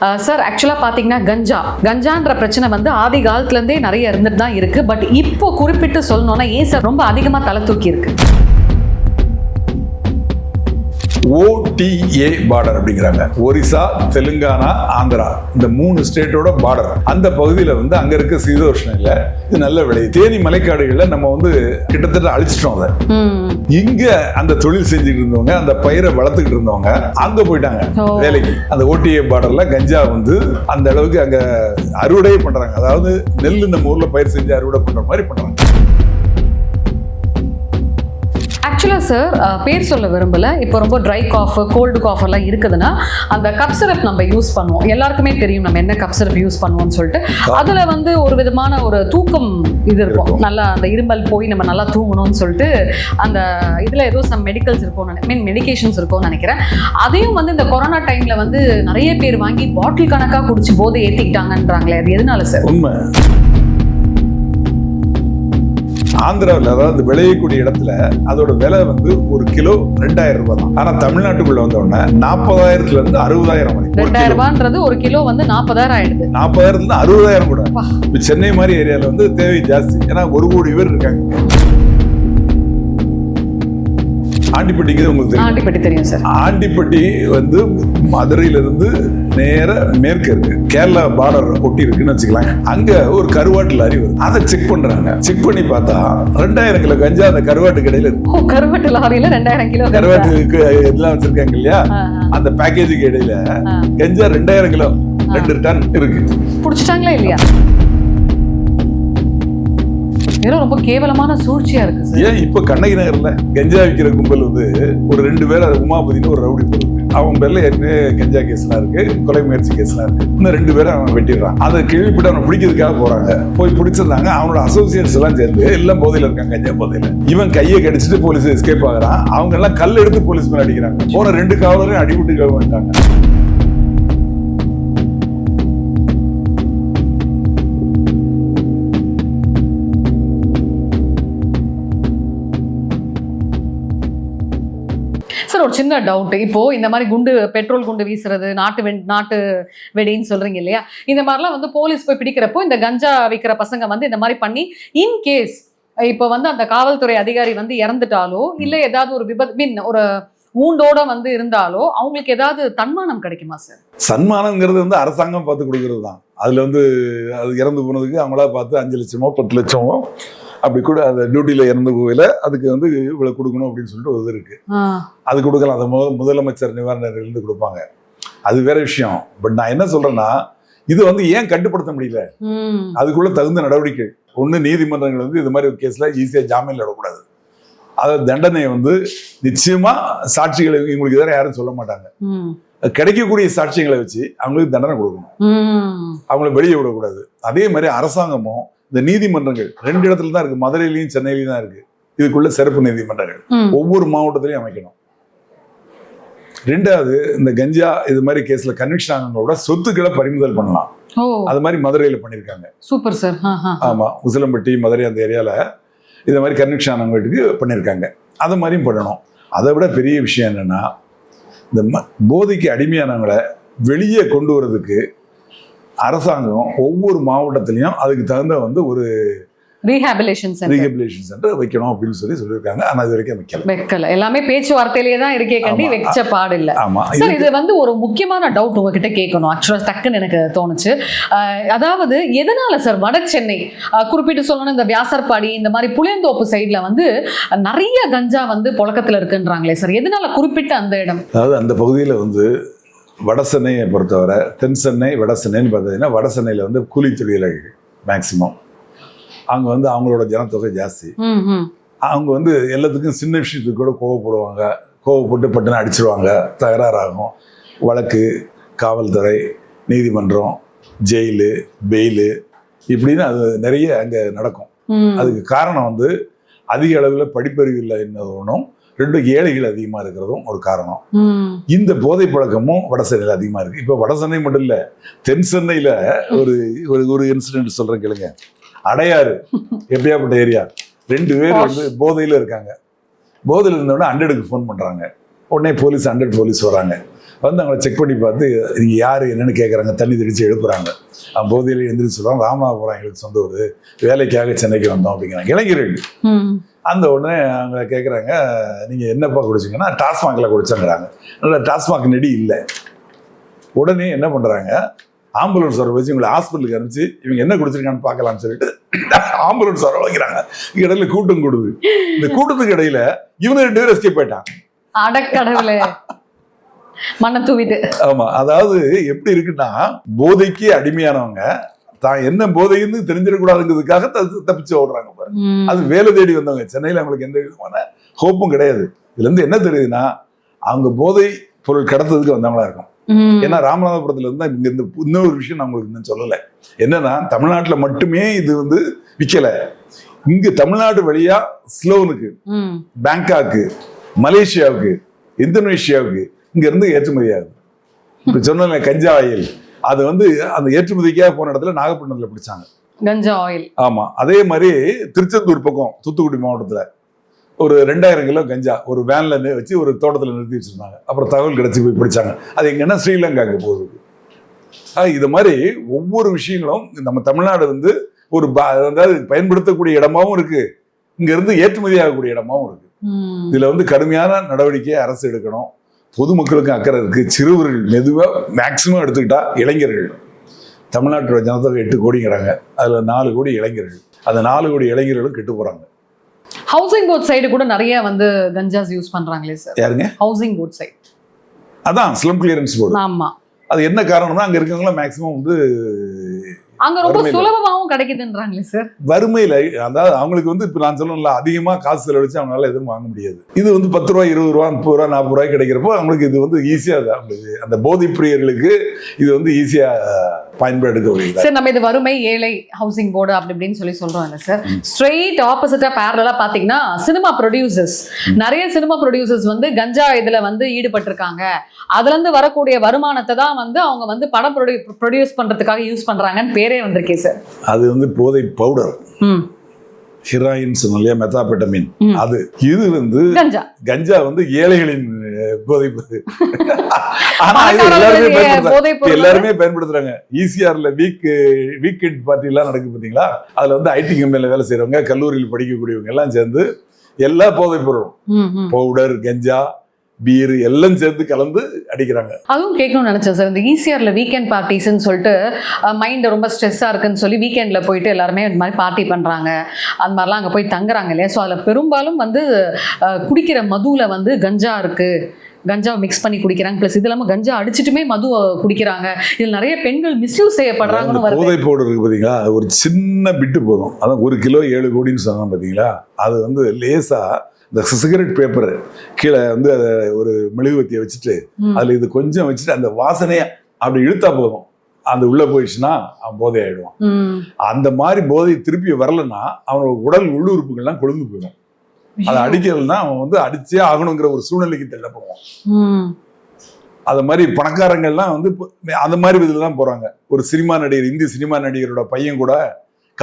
Sir ஆக்சுவலாக பார்த்தீங்கன்னா கஞ்சா. கஞ்சான்ற பிரச்சனை வந்து ஆதி காலத்துலேருந்தே நிறைய இருந்துட்டு தான் இருக்கு. பட் இப்போ குறிப்பிட்டு சொல்லணும்னா ஏன் சார் ரொம்ப அதிகமாக தலை தூக்கி இருக்குது ஓடிஏ பார்டர் அப்படிங்கிறாங்க. ஒரிசா தெலுங்கானா ஆந்திரா. இந்த மூணு ஸ்டேட்டோட பார்டர் அந்த பகுதியில் வந்து அங்க இருக்க சீதோஷ்ணில இது நல்ல விளை தேனி மலைக்காடுகளில் நம்ம வந்து கிட்டத்தட்ட அழிச்சிட்டோம் அதை. இங்க அந்த தொழில் செஞ்சுட்டு இருந்தவங்க அந்த பயிரை வளர்த்துக்கிட்டு இருந்தவங்க அங்க போயிட்டாங்க. வேலைக்கு. அந்த ஓடிஏ பார்டர்ல கஞ்சா வந்து அந்த அளவுக்கு அங்க அறுவடை பண்றாங்க. அதாவது நெல் நம்ம ஊர்ல பயிர் செஞ்சு அறுவடை பண்ற மாதிரி பண்றாங்க. ஆக்சுவலாக சார் பேர் சொல்ல விரும்பல. இப்போ ரொம்ப ட்ரை காஃப் கோல்டு காஃப் எல்லாம் இருக்குதுன்னா அந்த கப் சிரப் நம்ம யூஸ் பண்ணுவோம். எல்லாருக்குமே தெரியும் நம்ம என்ன கப் சிரப் யூஸ் பண்ணுவோம்னு சொல்லிட்டு. அதில் வந்து ஒரு விதமான ஒரு தூக்கம் இது இருக்கும். நல்லா அந்த இருமல் போய் நம்ம நல்லா தூங்கணும்னு சொல்லிட்டு அந்த இதில் ஏதோ சம் மெடிக்கல்ஸ் இருக்கும் மீன் மெடிகேஷன்ஸ் இருக்கும்னு நினைக்கிறேன். அதையும் வந்து இந்த கொரோனா டைமில் வந்து நிறைய பேர் வாங்கி பாட்டில் கணக்காக குடிச்சு போதை ஏற்றிக்கிட்டாங்கன்றாங்களே அது எதனால சார் உண்மை. ஆந்திராவில் அதாவது விளையக்கூடிய இடத்துல அதோட விலை வந்து ஒரு கிலோ ரெண்டாயிரம் ரூபாய் தான். ஆனா தமிழ்நாட்டுக்குள்ள வந்த உடனே நாற்பதாயிரத்துல இருந்து அறுபதாயிரம் ரெண்டாயிரம். ரூபான்றது ஒரு கிலோ வந்து நாற்பதாயிரம் ஆயிடுது. நாற்பதாயிரத்துல இருந்து அறுபதாயிரம் கூட. சென்னை மாதிரி ஏரியால வந்து தேவை ஜாஸ்தி. ஏன்னா ஒரு கோடி பேர் இருக்காங்க. ஆண்டிப்பட்டிக்கு உங்களுக்கு தெரியும். ஆண்டிப்பட்டி தெரியும் சார். ஆண்டிப்பட்டி வந்து மதுரையிலிருந்து நேர மேற்கு இருக்கு. கேரளா பார்டர் ஒட்டி இருக்குன்னு வச்சுக்கலாம் அங்க ஒரு கருவாட்டு லாரி வருது அதை செக் பண்றாங்க. செக் பண்ணி பார்த்தா ரெண்டாயிரம் கிலோ கஞ்சா அந்த கருவாட்டு கடையில இருக்கு. கருவட்டு லாரியில ரெண்டாயிரம் கிலோ கருவா கருவாட்டுக்கு எல்லாம் வச்சிருக்காங்க இல்லையா? அந்த பேக்கேஜுக்கு இடையில கஞ்சா ரெண்டாயிரம் கிலோ ரெண்டு டன் இருக்கு. புடிச்சிட்டாங்களா இல்லையா? இதெல்லாம் ரொம்ப கேவலமான சூழ்ச்சியா இருக்கு சார் ஏன் இப்ப கண்ணகி நகர்ல கஞ்சா விற்கிற கும்பல் வந்து ஒரு ரெண்டு பேர் அது உமாபதினு ஒரு ரவுடி பொருள் அவன் பேர்ல ஏற்கனவே கஞ்சா கேஸ்லாம் இருக்கு கொலை முயற்சி கேஸ்லாம் இருக்கு. இன்னும் ரெண்டு பேரும் அவன் வெட்டிடுறான் அதை கேள்விப்பட்டு அவனை பிடிக்கிறதுக்காக போறாங்க. போய் பிடிச்சிருந்தாங்க. அவனோட அசோசியேட்ஸ் எல்லாம் சேர்ந்து எல்லாம் போதையில இருக்காங்க கஞ்சா போதையில. இவன் கையை கடிச்சிட்டு போலீஸ் எஸ்கேப் ஆகிறான். அவங்க எல்லாம் கல் எடுத்து போலீஸ் மேல அடிக்கிறாங்க. போன ரெண்டு காவலரையும் அடிபட்டு கவனிட்டாங்க ஒரு சின்ன டவுட் இப்போ இந்த மாதிரி குண்டு பெட்ரோல் குண்டு வீசுறது நாட்டு வெ நாட்டு வெடின்னு சொல்றீங்க இல்லையா? இந்த மாதிரிலாம் வந்து போலீஸ் போய் பிடிக்கிறப்போ இந்த கஞ்சா விற்கிற பசங்க வந்து இந்த மாதிரி பண்ணி இன் கேஸ் இப்போ வந்து அந்த காவல்துறை அதிகாரி வந்து இறந்துட்டாலோ இல்ல ஏதாவது ஒரு விபத்து மீன் ஒரு ஊண்டோட வந்து இருந்தாலோ அவங்களுக்கு ஏதாவது தன்மானம் கிடைக்குமா சார் சன்மானங்கிறது வந்து அரசாங்கம் பார்த்து கொடுக்கறது தான் அதுல வந்து அது இறந்து போனதுக்கு அவங்களா பார்த்து அஞ்சு லட்சமோ பத்து லட்சமோ அப்படி கூட அந்த டியூட்டியில இறந்து போகல. அதுக்கு வந்து இவ்வளவு கொடுக்கணும் அப்படின்னு சொல்லிட்டு ஒரு இது இருக்கு. அது கொடுக்கலாம். அது முத- முதலமைச்சர் நிவாரண இருந்து கொடுப்பாங்க. அது வேற விஷயம். பட் நான் என்ன சொல்றேன்னா இது வந்து ஏன் கட்டுப்படுத்த முடியல? அதுக்குள்ள தகுந்த நடவடிக்கை ஒண்ணு நீதிமன்றங்கள் வந்து இது மாதிரி ஒரு கேஸ்ல ஈஸியா ஜாமீன்ல விடக்கூடாது. அதாவது தண்டனையை வந்து நிச்சயமா சாட்சிகளை இவங்களுக்கு எதிராக யாரும் சொல்ல மாட்டாங்க. கிடைக்கக்கூடிய சாட்சியங்களை வச்சு அவங்களுக்கு தண்டனை கொடுக்கணும். அவங்கள வெளியே விடக்கூடாது. அதே மாதிரி அரசாங்கமும் இந்த நீதிமன்றங்கள் ரெண்டு இடத்துல தான் இருக்கு. மதுரையிலையும் சென்னையிலையும் தான் இருக்கு. இதுக்குள்ள சிறப்பு நீதிமன்றங்கள். ஒவ்வொரு மாவட்டத்திலையும் அமைக்கணும். ரெண்டாவது இந்த கஞ்சா இது மாதிரி கேஸ்ல கன்விக்ஷன் ஆனவங்களோட சொத்துக்களை பறிமுதல் பண்ணலாம். அது மாதிரி மதுரையில பண்ணியிருக்காங்க சூப்பர் சார் ஆமா. உசிலம்பட்டி மதுரை அந்த ஏரியால இது மாதிரி கன்விக்ஷன் ஆனவங்களுக்கு பண்ணியிருக்காங்க அது மாதிரியும் பண்ணணும். அதை விட பெரிய விஷயம் என்னன்னா இந்த போதைக்கு அடிமையானவங்களை வெளியே கொண்டு வரதுக்கு அரசாங்கம் ஒவ்வொரு மாவட்டத்திலையும் அதுக்கு தகுந்த வந்து ஒரு ரீஹாபிலேஷன் சென்டர் ரீஹபிலேஷன் சென்டர் வைக்கணும் அப்படின்னு சொல்லி சொல்லியிருக்காங்க. ஆனா இது வரைக்கும் வைக்கல. வைக்கல. எல்லாமே பேச்சுவார்த்தையிலேயே தான் இருக்கே கண்டி. வெச்ச பாடு இல்ல ஆமா. சார் இது வந்து ஒரு முக்கியமான டவுட் உங்ககிட்ட கேட்கணும். ஆக்சுவலா டக்குன்னு எனக்கு தோணுச்சு. அதாவது எதனால சார் வட சென்னை? குறிப்பிட்டு சொல்லணும் இந்த வியாசர்பாடி இந்த மாதிரி புளியந்தோப்பு சைடுல வந்து நிறைய கஞ்சா வந்து புழக்கத்துல இருக்குன்றாங்களே சார் எதனால குறிப்பிட்ட அந்த இடம்? அதாவது அந்த பகுதியில் வந்து வட சென்னையை பொறுத்தவரை தென் சென்னை வட சென்னைன்னு பார்த்தீங்கன்னா வட சென்னையில் வந்து கூலி தொழிலாளர்கள் மேக்சிமம் அங்கே வந்து அவங்களோட ஜனத்தொகை ஜாஸ்தி. அவங்க வந்து எல்லாத்துக்கும் சின்ன விஷயத்துக்கு கூட கோவப்படுவாங்க. கோவப்பட்டு பட்டுன்னு அடிச்சிருவாங்க. தகராறாகும். வழக்கு காவல்துறை நீதிமன்றம் ஜெயிலு பெயிலு இப்படின்னு அது நிறைய அங்கே நடக்கும். அதுக்கு காரணம் வந்து அதிக அளவில் படிப்பறிவு இல்லை ஒன்றும் ரெண்டு ஏழைகள் அதிகமாக இருக்கிறதும் ஒரு காரணம். இந்த போதை பழக்கமும் வட சென்னையில் அதிகமாக இருக்கு. இப்போ வட சென்னை மட்டும் இல்லை தென் சென்னையில் ஒரு ஒரு ஒரு இன்சிடென்ட் சொல்கிறேன் கேளுங்க. அடையாறு எப்படியாப்பட்ட ஏரியா? ரெண்டு பேர் வந்து போதையில் இருக்காங்க. போதையில் இருந்தோடனே ஹண்ட்ரடுக்கு ஃபோன் பண்ணுறாங்க உடனே போலீஸ் ஹண்ட்ரட் போலீஸ் வராங்க. வந்து அவங்கள செக் பண்ணி பார்த்து நீங்கள் யார்? என்னன்னு கேட்குறாங்க தண்ணி தெளித்து எழுப்புறாங்க. அவன் போதையில் எழுந்திரிச்சு சொல்கிறாங்க ராமநாதபுரம் எங்களுக்கு சொந்த ஊர். வேலைக்காக சென்னைக்கு வந்தோம். அப்படிங்கிறாங்க. இளைஞர்கள். அந்த உடனே அவங்க கேட்குறாங்க நீங்கள் என்னப்பா குடிச்சிங்கன்னா டாஸ்மாகில் குடிச்சேங்கிறாங்க அதனால் டாஸ்மாக் நெடி இல்லை. உடனே என்ன பண்ணுறாங்க ஆம்புலன்ஸ் வர வச்சு இவங்களை ஹாஸ்பிட்டலுக்கு அனுப்பிச்சு இவங்க என்ன குடிச்சிருக்கான்னு பார்க்கலாம்னு சொல்லிட்டு ஆம்புலன்ஸ் வர வைக்கிறாங்க. இடையில கூட்டம் கூடுது. இந்த கூட்டத்துக்கு இடையில இவங்க ரெண்டு பேரும் எஸ்கேப் போயிட்டாங்க அடக்கடவுளே. மண்ணை தூவிட்டு. ஆமா அதாவது எப்படி இருக்குன்னா போதைக்கு அடிமையானவங்க தான் என்ன போதைன்னு தெரிஞ்சிடக்கூடாதுங்கிறதுக்காக தப்பிச்சு ஓடுறாங்க பாரு. அது வேலை தேடி வந்தவங்க. சென்னையில அவங்களுக்கு எந்த விதமான ஹோப்பும் கிடையாது. இதுல இருந்து என்ன தெரியுதுன்னா அவங்க போதை பொருள் கடத்ததுக்கு வந்தவங்களா இருக்கும். ஏன்னா ராமநாதபுரத்துல இருந்து இங்க இந்த இன்னொரு விஷயம் நான் உங்களுக்கு இன்னும் சொல்லலை. என்னன்னா தமிழ்நாட்டுல மட்டுமே இது வந்து விற்கல இங்க தமிழ்நாடு வழியா ஸ்லோனுக்கு. பேங்காக்கு மலேசியாவுக்கு இந்தோனேஷியாவுக்கு இங்க இருந்து ஏற்றுமதி ஆகுது. இப்ப சொன்ன கஞ்சா ஆயில். அது வந்து அந்த ஏற்றுமதிக்காக போன இடத்துல நாகப்பட்டினத்துல பிடிச்சாங்க. கஞ்சா ஆயில் ஆமா. அதே மாதிரி திருச்செந்தூர் பக்கம் தூத்துக்குடி மாவட்டத்துல ஒரு ரெண்டாயிரம் கிலோ கஞ்சா ஒரு வேன்ல வச்சு ஒரு தோட்டத்துல நிறுத்தி வச்சிருந்தாங்க. அப்புறம் தகவல் கிடைச்சி போய் பிடிச்சாங்க. அது எங்கன்னா ஸ்ரீலங்காக்கு போகுது. இது மாதிரி ஒவ்வொரு விஷயங்களும் நம்ம தமிழ்நாடு வந்து ஒரு அதாவது பயன்படுத்தக்கூடிய இடமாவும் இருக்கு. இங்க இருந்து ஏற்றுமதி ஆகக்கூடிய இடமாவும் இருக்கு. இதுல வந்து கடுமையான நடவடிக்கையை அரசு எடுக்கணும். பொதுமக்களுக்கு அக்கறை இருக்கு. சிறுவர்கள் மெதுவா மேக்சிமம் எடுத்துக்கிட்டா இளைஞர்கள். தமிழ்நாட்டோட ஜனத்தொகை எட்டு கோடிங்கிறாங்க. அதுல நாலு கோடி இளைஞர்கள். அந்த நாலு கோடி இளைஞர்களும் கெட்டு போறாங்க. ஹவுசிங் போர்ட் சைடு கூட நிறைய வந்து கஞ்சாஸ் யூஸ் பண்றாங்களே சார் யாருங்க? ஹவுசிங் போர்ட் சைடு அதான் ஸ்லம் கிளியரன்ஸ் போர்டு ஆமா. அது என்ன காரணம்னா அங்க இருக்கவங்களாம் மேக்சிமம் வந்து அங்க ரொம்ப. சுலபமாவும் கிடைக்குதுன்றாங்களே சார் வறுமையில அதாவது அவங்களுக்கு வந்து இப்ப நான் சொல்லணும்ல அதிகமா காசு செலவழிச்சு அவங்களால எதுவும் வாங்க முடியாது. இது வந்து பத்து ரூபா இருபது ரூபா முப்பது ரூபா நாற்பது ரூபாய் கிடைக்கிறப்போ அவங்களுக்கு இது வந்து ஈஸியா அவங்களுக்கு அந்த போதை பிரியர்களுக்கு இது வந்து ஈஸியா பயன்படுத்தக்கூடியது சார் நம்ம இது வறுமை ஏழை ஹவுசிங் போர்டு அப்படி இப்படின்னு சொல்லி சொல்றோம் இல்ல சார். ஸ்ட்ரெயிட் ஆப்போசிட்டா பேரலா பாத்தீங்கன்னா சினிமா ப்ரொடியூசர்ஸ் நிறைய சினிமா ப்ரொடியூசர்ஸ் வந்து கஞ்சா இதுல வந்து ஈடுபட்டிருக்காங்க. அதுல இருந்து வரக்கூடிய வருமானத்தை தான் வந்து அவங்க வந்து படம் ப்ரொடியூஸ் பண்றதுக்காக யூஸ் பண்றாங்கன்னு பேரே வந்திருக்கே சார் அது வந்து போதை பவுடர் ஹிராயின் சொன்னோம் இல்லையா மெத்தாபெட்டமின். அது இது வந்து கஞ்சா. கஞ்சா வந்து ஏழைகளின் போதை. ஆனா எல்லாருமே பயன்படுத்துறாங்க. ஈசிஆர்ல வீக் வீக்கெண்ட் பார்ட்டி எல்லாம் நடக்கு பாத்தீங்களா அதுல வந்து ஐடி கம்பெனில வேலை செய்றவங்க கல்லூரியில் படிக்கக்கூடியவங்க எல்லாம் சேர்ந்து எல்லா போதைப் பொருளும். பவுடர் கஞ்சா பீர் எல்லாம் சேர்ந்து கலந்து அடிக்கிறாங்க. அதுவும் கேட்கணும்னு நினைச்சேன் சார். இந்த ஈசிஆர்ல வீக்கெண்ட் பார்ட்டிஸ்ன்னு சொல்லிட்டு மைண்ட் ரொம்ப ஸ்ட்ரெஸ்ஸாக இருக்குன்னு சொல்லி வீக்கெண்ட்ல போயிட்டு எல்லாருமே இந்த மாதிரி பார்ட்டி பண்றாங்க. அந்த மாதிரிலாம் அங்கே போய் தங்குறாங்க இல்லையா? ஸோ அதில் பெரும்பாலும் வந்து குடிக்கிற மதுவில் வந்து கஞ்சா இருக்கு. கஞ்சா மிக்ஸ் பண்ணி குடிக்கிறாங்க. ப்ளஸ் இது இல்லாமல் கஞ்சா அடிச்சிட்டுமே மது குடிக்கிறாங்க. இதில் நிறைய பெண்கள் மிஸ்யூஸ் செய்யப்படுறாங்கன்னு போதை பவுடர் இருக்கு பாத்தீங்களா? அது ஒரு சின்ன பிட்டு போதும். அதான் ஒரு கிலோ ஏழு கோடின்னு சொன்னாங்க பாத்தீங்களா? அது வந்து லேசா இந்த சிகரெட் பேப்பர் கீழே வந்து அதை ஒரு மெழுகுவத்தியை வச்சுட்டு. அதுல இது கொஞ்சம் வச்சுட்டு அந்த வாசனையை அப்படி இழுத்தா போதும். அந்த உள்ள போயிடுச்சுன்னா அவன் போதை ஆயிடுவான். அந்த மாதிரி போதை திருப்பி வரலன்னா அவனோட உடல் உள்ளுறுப்புகள்லாம் கொழுந்து போயிடும். அதை அடிக்கலைன்னா அவன் வந்து அடிச்சே ஆகணுங்கிற ஒரு சூழ்நிலைக்கு தள்ளப்படுவான். அது மாதிரி பணக்காரங்கள்லாம் வந்து அந்த மாதிரி இதில் தான் போறாங்க. ஒரு சினிமா நடிகர் இந்தி சினிமா நடிகரோட பையன் கூட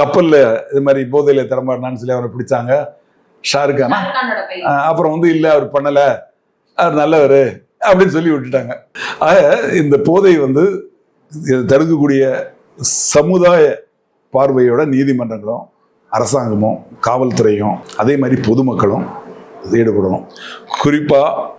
கப்பல்ல இது மாதிரி போதையில தரமாட்டான்னு சொல்லி அவனை பிடிச்சாங்க. ஷாருக் கானா? ஆஹ் அப்புறம் வந்து இல்லை அவர் பண்ணல. அவர் நல்லவர். அப்படின்னு சொல்லி விட்டுட்டாங்க. ஆக இந்த போதை வந்து தடுக்கக்கூடிய சமுதாய பார்வையோட நீதிமன்றங்களும் அரசாங்கமும் காவல்துறையும் அதே மாதிரி பொதுமக்களும் ஈடுபடணும். குறிப்பாக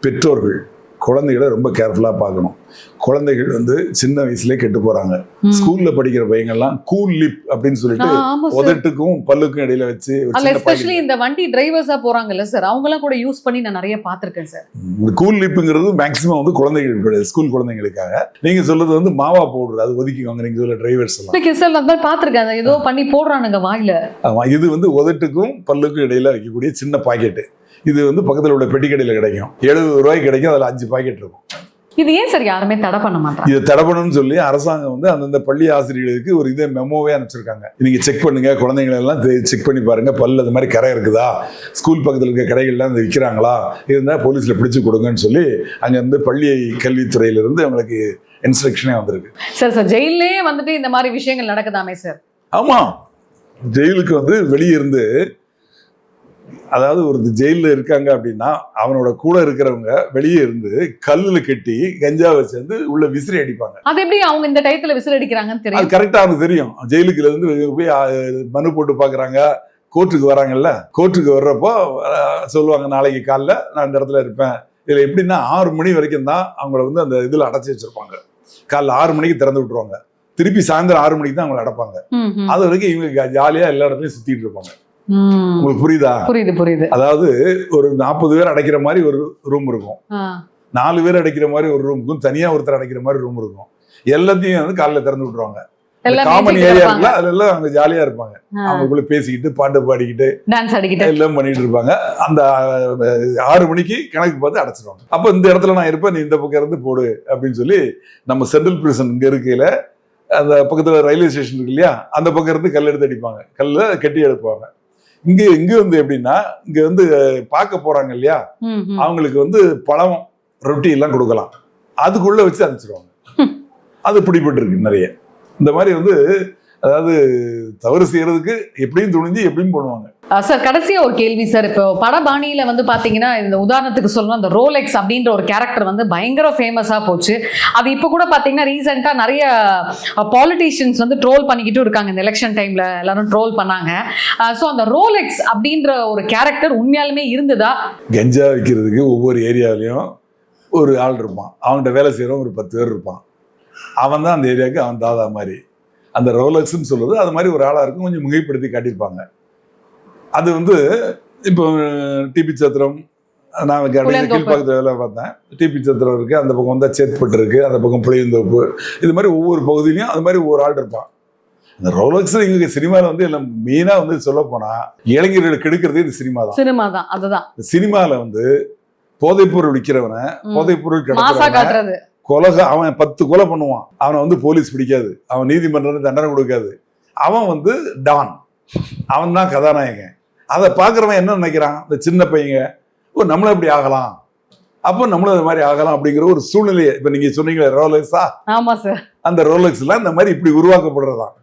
பெற்றோர்கள் குழந்தைகளை ரொம்ப கேர்ஃபுல்லாக பார்க்கணும். குழந்தைகள் வந்து சின்ன வயசுலேயே கெட்டு போகிறாங்க ம். ஸ்கூல்ல படிக்கிற பையங்கள்லாம் கூல் லிப் அப்படின்னு சொல்லிட்டு உதட்டுக்கும் பல்லுக்கும் இடையில வச்சு எஸ்பெஷலி இந்த வண்டி டிரைவர்ஸா போறாங்கல்ல சார் அவங்களாம் கூட யூஸ் பண்ணி நான் நிறைய பார்த்திருக்கேன் சார் இந்த கூல் லிப்புங்கிறது மேக்ஸிமம் வந்து குழந்தைகள் ஸ்கூல் குழந்தைங்களுக்காக. நீங்க சொல்றது வந்து மாவா பவுடர் அது ஒதுக்கிக்கோங்க. நீங்க சொல்ல டிரைவர்ஸ் எல்லாம். சார் அந்த மாதிரி பார்த்திருக்கேன். ஏதோ பண்ணி போடுறானுங்க வாயில. ஆமா இது வந்து உதட்டுக்கும் பல்லுக்கும் இடையில வைக்கக்கூடிய சின்ன பாக்கெட்டு இது வந்து பக்கத்துல உள்ள பெட்டி கடையில கிடைக்கும். எழுபது ரூபாய்க்கு கிடைக்கும் அதுல அஞ்சு பாக்கெட் இருக்கும். இது ஏன் சார் யாருமே தடை பண்ண மாட்டாங்க இதை தடப்பணும்னு சொல்லி அரசாங்கம் வந்து அந்தந்த பள்ளி ஆசிரியர்களுக்கு ஒரு இதை மெமோவே அனுப்பிச்சிருக்காங்க. நீங்க செக் பண்ணுங்க குழந்தைங்களை எல்லாம் செக் பண்ணி பாருங்க பல்லு அது மாதிரி கரை இருக்குதா? ஸ்கூல் பக்கத்துல இருக்க கடைகள்லாம் இந்த விற்கிறாங்களா இருந்தா போலீஸ்ல பிடிச்சு கொடுங்கன்னு சொல்லி அங்க இருந்து பள்ளி கல்வித்துறையில இருந்து அவங்களுக்கு இன்ஸ்ட்ரக்ஷனே வந்திருக்கு. சார் சார் ஜெயிலே வந்துட்டு இந்த மாதிரி விஷயங்கள் நடக்குதாமே சார்? ஆமா. ஜெயிலுக்கு வந்து வெளியே இருந்து அதாவது ஒரு ஜெயிலில் இருக்காங்க அப்படின்னா அவனோட கூட இருக்கிறவங்க வெளியே இருந்து கல்லுல கட்டி கஞ்சாவை சேர்ந்து உள்ள விசிறி அடிப்பாங்க. அது எப்படி அவங்க இந்த டயத்துல விசில் அடிக்கிறாங்கன்னு அது தெரியும் கரெக்டா அவனுக்கு தெரியும். ஜெயிலுக்குள்ள இருந்து போய் மனு போட்டு பாக்குறாங்க. கோர்ட்டுக்கு வராங்கல்ல? கோர்ட்டுக்கு வர்றப்போ சொல்லுவாங்க நாளைக்கு காலைல நான் இந்த இடத்துல இருப்பேன். இதுல எப்படின்னா ஆறு மணி வரைக்கும் தான் அவங்கள வந்து அந்த இதுல அடைச்சி வச்சிருப்பாங்க. காலைல ஆறு மணிக்கு திறந்து விட்டுருவாங்க. திருப்பி சாயந்தரம் ஆறு மணிக்கு தான் அவங்கள அடைப்பாங்க. அது வரைக்கும் இவங்க ஜாலியா எல்லா இடத்துலயும் சுத்திட்டு இருப்பாங்க. உங்களுக்கு புரியுதா? புரியுது புரியுது. அதாவது ஒரு நாற்பது பேர் அடைக்கிற மாதிரி ஒரு ரூம் இருக்கும். நாலு பேர் அடைக்கிற மாதிரி ஒரு ரூம் இருக்கும் தனியா ஒருத்தர் அடைக்கிற மாதிரி ரூம் இருக்கும். எல்லாத்தையும் வந்து காலைல திறந்து விட்டுருவாங்க. Common area. இருக்குல்ல அதுல எல்லாம் அவங்க ஜாலியா இருப்பாங்க. அவங்களுக்குள்ள பேசிக்கிட்டு பாட்டு பாடிக்கிட்டு டான்ஸ் அடிக்கிட்டு எல்லாம் பண்ணிட்டு இருப்பாங்க. அந்த ஆறு மணிக்கு கணக்கு பார்த்து அடைச்சிருவாங்க. அப்ப இந்த இடத்துல நான் இருப்பேன் நீ இந்த பக்கம் இருந்து போடு அப்படின்னு சொல்லி நம்ம சென்ட்ரல் பிரிசன் இங்க இருக்கையில அந்த பக்கத்துல ரயில்வே ஸ்டேஷன் இருக்கு இல்லையா அந்த பக்கம் இருந்து கல் எடுத்து அடிப்பாங்க. கல்ல கட்டி எடுப்பாங்க இங்க இங்க வந்து எப்படின்னா இங்க வந்து பார்க்க போறாங்க இல்லையா. அவங்களுக்கு வந்து பழம் ரொட்டி எல்லாம் கொடுக்கலாம். அதுக்குள்ள வச்சு அனுப்பிச்சிருவாங்க. அது பிடிபட்டு இருக்கு நிறைய. இந்த மாதிரி வந்து அதாவது தவறு செய்யறதுக்கு எப்படியும் துணிஞ்சு எப்படியும் பண்ணுவாங்க ஆ, சார் கடைசியா ஒரு கேள்வி சார். இப்போ படபாணியில வந்து பாத்தீங்கன்னா இந்த உதாரணத்துக்கு சொல்லணும் அந்த ரோலெக்ஸ் அப்படின்ற ஒரு கேரக்டர் வந்து பயங்கர ஃபேமஸா போச்சு. அது இப்போ கூட பாத்தீங்கன்னா ரீசெண்டா நிறைய பாலிட்டிஷியன்ஸ் வந்து ட்ரோல் பண்ணிக்கிட்டும் இருக்காங்க இந்த எலெக்ஷன் டைம்ல எல்லாரும் ட்ரோல் பண்ணாங்க. ஸோ அந்த ரோலெக்ஸ் அப்படின்ற ஒரு கேரக்டர் உண்மையாலுமே இருந்ததா? கஞ்சா விற்கிறதுக்கு ஒவ்வொரு ஏரியாவிலையும் ஒரு ஆள் இருப்பான். அவன்கிட்ட வேலை செய்கிறவன் ஒரு பத்து பேர் இருப்பான். அவன் தான் அந்த ஏரியாவுக்கு அவன் தாதா மாதிரி. அந்த ரோலக்ஸ்ன்னு சொல்றது அது மாதிரி ஒரு ஆளாக இருக்கும். கொஞ்சம் மிகைப்படுத்தி காட்டியிருப்பாங்க. அது வந்து இப்போ டிபி சத்திரம் நான் கடையில். கீழ்ப்பாக்கத்தில் வேலை பார்த்தேன். டிபி சத்திரம் இருக்குது அந்த பக்கம் வந்தால் சேத்பட்டு இருக்குது அந்த பக்கம் புளியந்தோப்பு இது மாதிரி ஒவ்வொரு பகுதியிலையும் அது மாதிரி ஒவ்வொரு ஆள் இருப்பான். இந்த ரோலக்ஸ் இங்கே சினிமாவில் வந்து எல்லாம் மெயினாக வந்து சொல்ல போனால் இளைஞர்களை கெடுக்கிறதே இந்த சினிமா தான். சினிமா தான் அதுதான். சினிமாவில் வந்து போதைப்பொருள் விற்கிறவனை. போதைப்பொருள் கிடக்கிறவன கொலக அவன் பத்து கொலை பண்ணுவான். அவனை வந்து போலீஸ் பிடிக்காது. அவன் நீதிமன்றம் தண்டனை கொடுக்காது. அவன் வந்து டான். அவன் தான் கதாநாயகன். அதை பார்க்குறவன் என்ன நினைக்கிறான்? இந்த சின்ன பையங்க ஓ நம்மளும் இப்படி ஆகலாம். அப்போ நம்மளும் அது மாதிரி ஆகலாம் அப்படிங்கிற ஒரு சூழ்நிலையை இப்போ நீங்கள் சொன்னீங்களே ரோலெக்ஸா ஆமா சார் அந்த ரோலெக்ஸ்லாம் இந்த மாதிரி இப்படி உருவாக்கப்படுறதான்.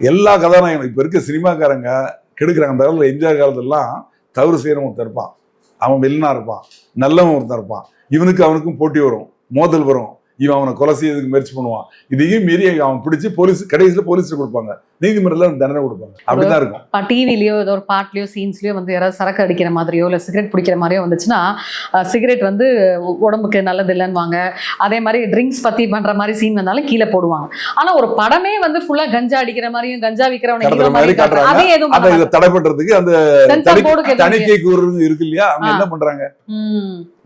எல்லா கதாநாயகனும் இப்போ இருக்க சினிமாக்காரங்க கெடுக்கிறாங்க. அந்த காலத்தில் எம்ஜிஆர் காலத்துலலாம் தவறு செய்கிறவன் ஒருத்தன் இருப்பான். அவன் வில்லனா இருப்பான். நல்லவன் ஒருத்தன் இருப்பான். இவனுக்கு அவனுக்கும் போட்டி வரும். மோதல் வரும். இவன் அவனை கொலை செய்யறதுக்கு முயற்சி பண்ணுவான். இதையும் மீறி அவன் பிடிச்சி போலீஸ் கடைசியில் போலீஸ்ல கொடுப்பாங்க. நீதிமன்றத்தில் தண்டனை கொடுப்பாங்க. அப்படிதான் இருக்கும். டிவிலயோ ஏதோ ஒரு பாட்லயோ சீன்ஸ்லயோ வந்து யாராவது சரக்கு அடிக்கிற மாதிரியோ இல்லை சிகரெட் பிடிக்கிற மாதிரியோ வந்துச்சுன்னா சிகரெட் வந்து உடம்புக்கு நல்லது இல்லைன்னுவாங்க அதே மாதிரி ட்ரிங்க்ஸ் பத்தி பண்ற மாதிரி சீன் வந்தாலும் கீழே போடுவாங்க. ஆனா ஒரு படமே வந்து ஃபுல்லா கஞ்சா அடிக்கிற மாதிரியும் கஞ்சா விற்கிறவனை மாதிரி. அதே எதுவும் தடை பண்றதுக்கு அந்த தணிக்கை- கூறுறது இருக்கு இல்லையா? அவங்க. என்ன பண்றாங்க.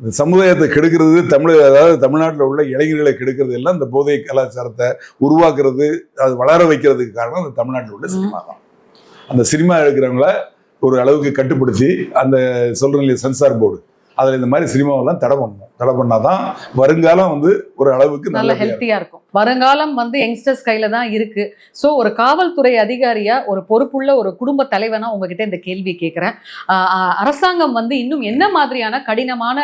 இந்த சமுதாயத்தை கெடுக்கிறது தமிழக அதாவது தமிழ்நாட்டில் உள்ள இளைஞர்களை கெடுக்கிறது எல்லாம் இந்த போதை கலாச்சாரத்தை உருவாக்குறது அது வளர வைக்கிறதுக்கு காரணம் அந்த தமிழ்நாட்டில் உள்ள சினிமா தான். அந்த சினிமா எடுக்கிறவங்கள ஒரு அளவுக்கு கட்டுப்படுத்தி அந்த சொல்றேன் இல்லையா சென்சார் போர்டு. அதில் இந்த மாதிரி சினிமாவெல்லாம் தடை பண்ணணும். தடை பண்ணாதான் வருங்காலம் வந்து ஒரு அளவுக்கு நல்ல நல்ல ஹெல்த்தியா இருக்கும். வருங்காலம் வந்து யங்ஸ்டர்ஸ் கையில தான் இருக்கு. ஸோ ஒரு காவல்துறை அதிகாரியா ஒரு பொறுப்புள்ள ஒரு குடும்ப தலைவனா உங்ககிட்ட இந்த கேள்வி கேட்கிறேன் அரசாங்கம் வந்து இன்னும் என்ன மாதிரியான கடினமான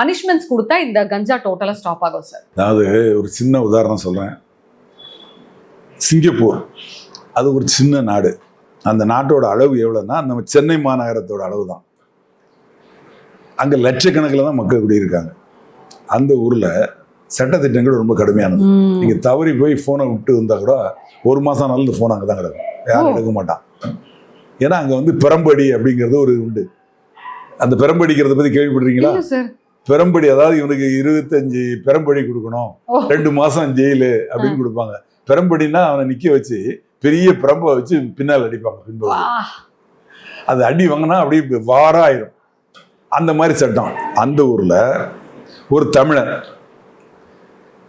பனிஷ்மெண்ட்ஸ் கொடுத்தா இந்த கஞ்சா டோட்டலா ஸ்டாப் ஆகும் சார் அதாவது ஒரு சின்ன உதாரணம் சொல்றேன். சிங்கப்பூர். அது ஒரு சின்ன நாடு. அந்த நாட்டோட அளவு எவ்வளோன்னா நம்ம சென்னை மாநகரத்தோட அளவு தான் அங்கே லட்சக்கணக்கில் தான் மக்கள் குடியிருக்காங்க. அந்த ஊரில் சட்டத்திட்டங்கள் ரொம்ப கடுமையானது. நீங்கள் தவறி போய் ஃபோனை விட்டு வந்தால் கூட ஒரு மாதம் நாள் இந்த ஃபோன் அங்கே தான் கிடக்கும். யாரும். எடுக்க மாட்டான். ஏன்னா அங்கே வந்து பெரம்படி அப்படிங்கிறது ஒரு உண்டு. அந்த பெரம்படிக்கிறத பற்றி கேள்விப்படுறீங்களா பெரம்படி அதாவது இவனுக்கு இருபத்தஞ்சு பெரம்படி கொடுக்கணும். ரெண்டு மாசம் ஜெயிலு அப்படின்னு கொடுப்பாங்க. பெரம்படினா அவனை நிக்க வச்சு பெரிய பிரம்பை வச்சு பின்னால் அடிப்பாங்க பின்பகுதி அது அடி வாங்கினா அப்படியே வாரம் ஆயிரும் அந்த மாதிரி சட்டம் அந்த ஊர்ல ஒரு தமிழன்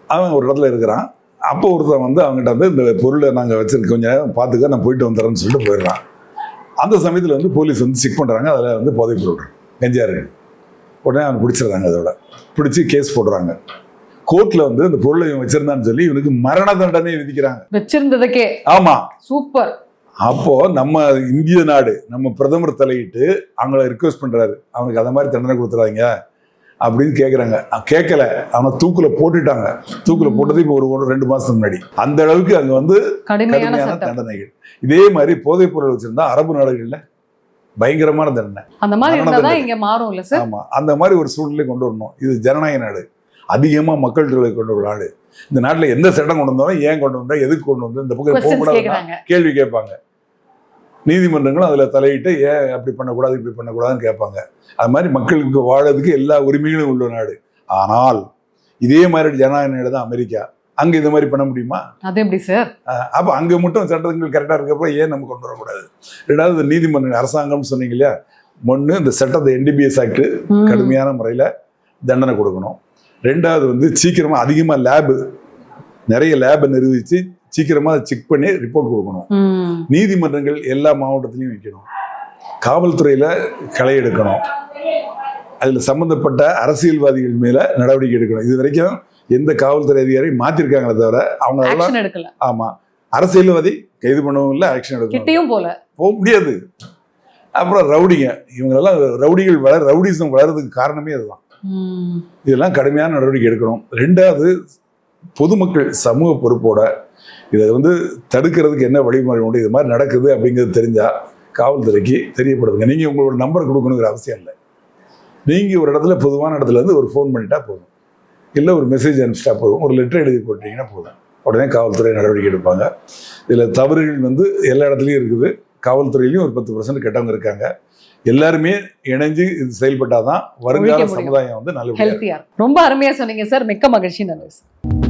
அவன் ஒரு இடத்துல இருக்கிறான். அப்போ ஒருத்தன் வந்து அவங்ககிட்ட வந்து இந்த பொருளை நாங்கள் வச்சிருக்க கொஞ்சம் நேரம் பார்த்துக்க நான் போயிட்டு வந்துடுறேன்னு சொல்லிட்டு போயிடுறான். அந்த சமயத்தில் வந்து போலீஸ் வந்து செக் பண்ணுறாங்க அதில் வந்து போதைப் பொருள் கஞ்சா இருக்கு உடனே அவன் பிடிச்சிடுறாங்க அதோட. பிடிச்சி கேஸ் போடுறாங்க. கோர்ட்டில் வந்து இந்த பொருளை இவன் வச்சிருந்தான்னு சொல்லி இவனுக்கு மரண தண்டனை விதிக்கிறாங்க. வச்சிருந்ததுக்கே. ஆமா. சூப்பர். அப்போ நம்ம இந்திய நாடு நம்ம பிரதமர் தலையிட்டு அவங்கள ரிக்வெஸ்ட் பண்றாரு. அவனுக்கு அந்த மாதிரி தண்டனை கொடுத்துறாங்க அப்படின்னு கேட்குறாங்க கேட்கல அவனை தூக்குல போட்டுட்டாங்க. தூக்குல போட்டது இப்போ ஒரு ரெண்டு மாசத்துக்கு முன்னாடி. அந்த அளவுக்கு அங்க வந்து கடுமையான தண்டனைகள். இதே மாதிரி போதைப் பொருள் வச்சிருந்தா அரபு நாடுகள்ல பயங்கரமான தண்டனை. அந்த மாதிரி. இங்க மாறும் இல்ல சார் ஆமா. அந்த மாதிரி ஒரு சூழ்நிலை கொண்டு வரணும். இது ஜனநாயக நாடு. அதிகமா மக்கள் தொகை கொண்ட ஒரு நாடு. இந்த நாட்டுல எந்த சட்டம் கொண்டு வந்தாலும் ஏன் கொண்டு வந்தா எதுக்கு கொண்டு வந்தா இந்த பக்கம் கேக்குறாங்க. கேள்வி கேட்பாங்க. நீதிமன்றங்களும் அதில் தலையிட்டு ஏன் அப்படி பண்ணக்கூடாது இப்படி பண்ணக்கூடாதுன்னு கேட்பாங்க. அது மாதிரி மக்களுக்கு வாழறதுக்கு எல்லா உரிமைகளும் உள்ள நாடு. ஆனால் இதே மாதிரி ஜனநாயக நாடு தான் அமெரிக்கா. அங்கே இந்த மாதிரி பண்ண முடியுமா? அது எப்படி சார்? அப்போ அங்கே மட்டும் சட்டங்கள் கரெக்டாக இருக்கப்போ ஏன் நம்ம கொண்டு வரக்கூடாது? ரெண்டாவது நீதிமன்ற அரசாங்கம்னு சொன்னீங்க இல்லையா? ஒன்று இந்த சட்டத்தை என்டிபிஎஸ் ஆக்ட். கடுமையான முறையில் தண்டனை கொடுக்கணும். ரெண்டாவது வந்து சீக்கிரமாக அதிகமாக லேபு நிறைய லேபை நிரூபித்து சீக்கிரமாக செக் பண்ணி ரிப்போர்ட் கொடுக்கணும். நீதிமன்றங்கள் எல்லா மாவட்டத்திலையும் வைக்கணும். காவல்துறையில் களை எடுக்கணும். அதில் சம்மந்தப்பட்ட அரசியல்வாதிகள் மேலே நடவடிக்கை எடுக்கணும். இது வரைக்கும் எந்த காவல்துறை அதிகாரியும் மாற்றிருக்காங்களே தவிர அவங்க ஆமாம் அரசியல்வாதி கைது பண்ணவும் இல்லை ஆக்ஷன் எடுக்கணும் போல. போக முடியாது. அப்புறம் ரவுடிங்க. இவங்களெல்லாம் ரவுடிகள் வளர ரவுடிசம் வளர்றதுக்கு காரணமே அதுதான். இதெல்லாம் கடுமையான நடவடிக்கை எடுக்கணும். ரெண்டாவது பொதுமக்கள் சமூக பொறுப்போட இதை வந்து தடுக்கிறதுக்கு என்ன வழிமுறை உண்டு? இது மாதிரி நடக்குது அப்படிங்கிறது தெரிஞ்சா காவல்துறைக்கு தெரியப்படுதுங்க நீங்கள் உங்களோட நம்பர் கொடுக்கணுங்கிற அவசியம் இல்லை. நீங்கள் ஒரு இடத்துல பொதுவான இடத்துல இருந்து ஒரு ஃபோன் பண்ணிட்டா போதும். இல்லை ஒரு மெசேஜ் அனுப்பிச்சிட்டா போதும். ஒரு லெட்டர் எழுதி போட்டிங்கன்னா போதும். உடனே காவல்துறை நடவடிக்கை எடுப்பாங்க. இதில் தவறுகள் வந்து எல்லா இடத்துலையும் இருக்குது. காவல்துறையிலையும் ஒரு பத்து பர்சன்ட் கெட்டவங்க இருக்காங்க. எல்லாருமே இணைஞ்சு இது செயல்பட்டாதான் வருங்கால. சமுதாயம் வந்து ஹெல்த்தியா ரொம்ப அருமையா சொன்னீங்க சார் மிக்க மகிழ்ச்சி. நல்லது